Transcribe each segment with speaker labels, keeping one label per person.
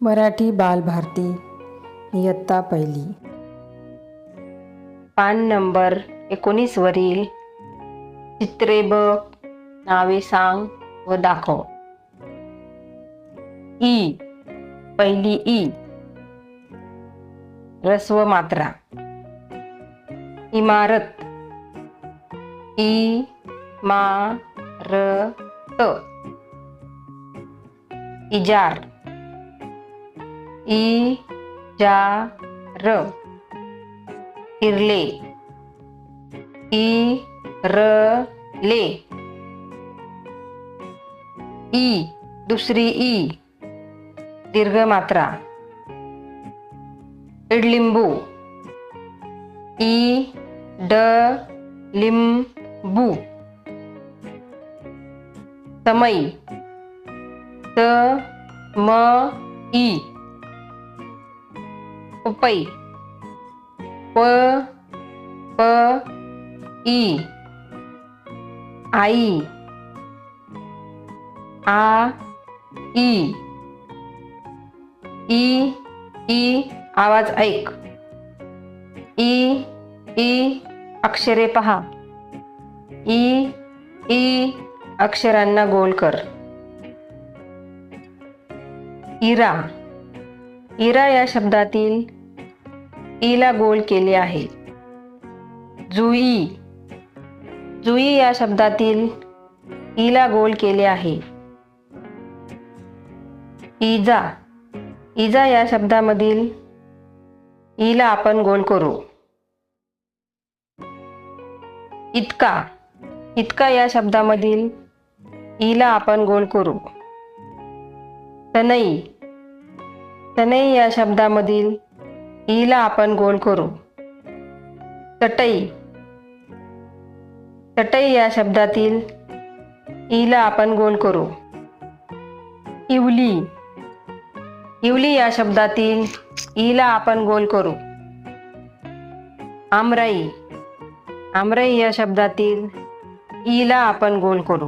Speaker 1: मराठी बालभारती इयत्ता पहिली. पान नंबर एकोणीसवरील चित्रे बघ नावे सांग व दाखव. ई पहिली ई. रस्व मात्रा. इमारत. ई मा र त. इजार. ई जा र इरले. ई र ले ई दुसरी ई दीर्घ मात्रा इडलिंबू. ई ड लिंबू समई त म ई पपई. प प ई. आई. आ ई. ई ई आवाज ऐक. ई ई अक्षरे पहा. ई ई अक्षरांना गोल कर. इरा. इरा या शब्दातील ईला गोल केले आहे. जुई. जुई या शब्दातील ईला गोल केले आहे. इजा इजा या शब्दामधील ईला आपण गोल करू. इतका. इतका या शब्दामधील ईला आपण गोल करू. तनई. तनई या शब्दामधील ईला आपण गोल करू. चटई. चटई या शब्दातील ईला आपण गोल करू. इवली. इवली या शब्दातील ईला आपण गोल करू. आमराई. आमराई या शब्दातील ईला आपण गोल करू.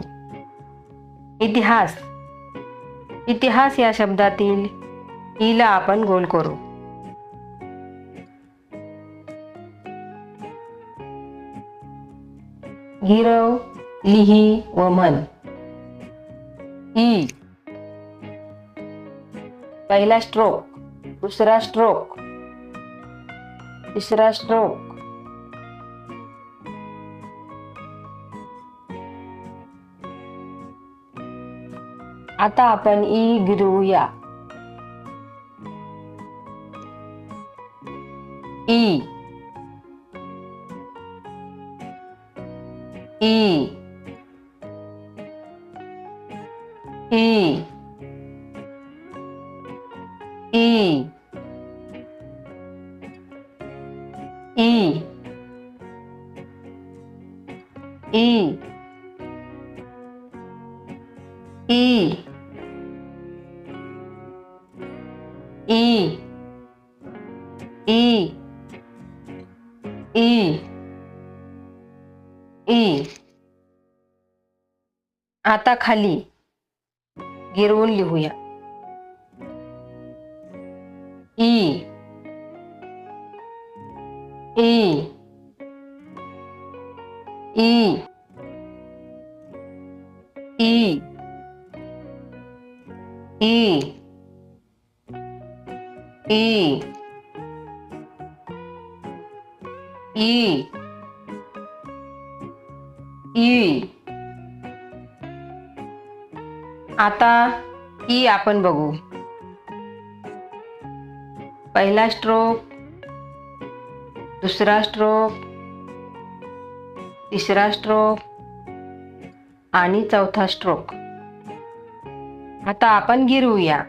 Speaker 1: इतिहास. इतिहास या शब्दातील ईला आपण गोल करू. गिरव लिही व मन ई. पहिला स्ट्रोक दुसरा स्ट्रोक तिसरा स्ट्रोक आता आपण ई गिरवूया. E. E. E. E. E. E. E. E. E. आता खाली. गिरवून लिखूया E. E. E. E. E. E. E. E. आता ई आपण बघू. पहिला स्ट्रोक दुसरा स्ट्रोक तिसरा स्ट्रोक आणि चौथा स्ट्रोक आता आपण गिरवूया.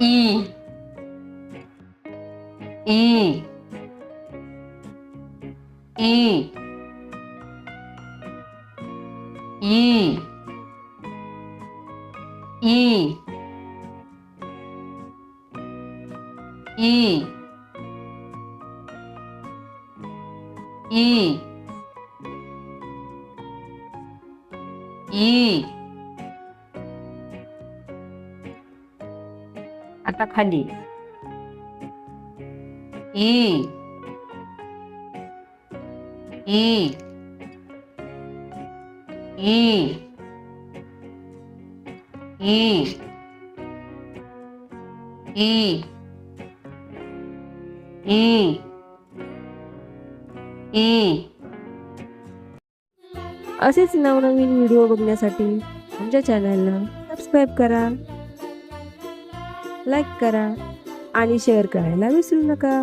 Speaker 1: ई. ई. ई. 이, 이, 이, 이, 이. 딱딱하니. 이, 이. E E E E E
Speaker 2: असेच नवनवीन व्हिडिओ बघण्यासाठी आमच्या चॅनलला सबस्क्राईब करा लाईक करा आणि शेअर करायला विसरू नका.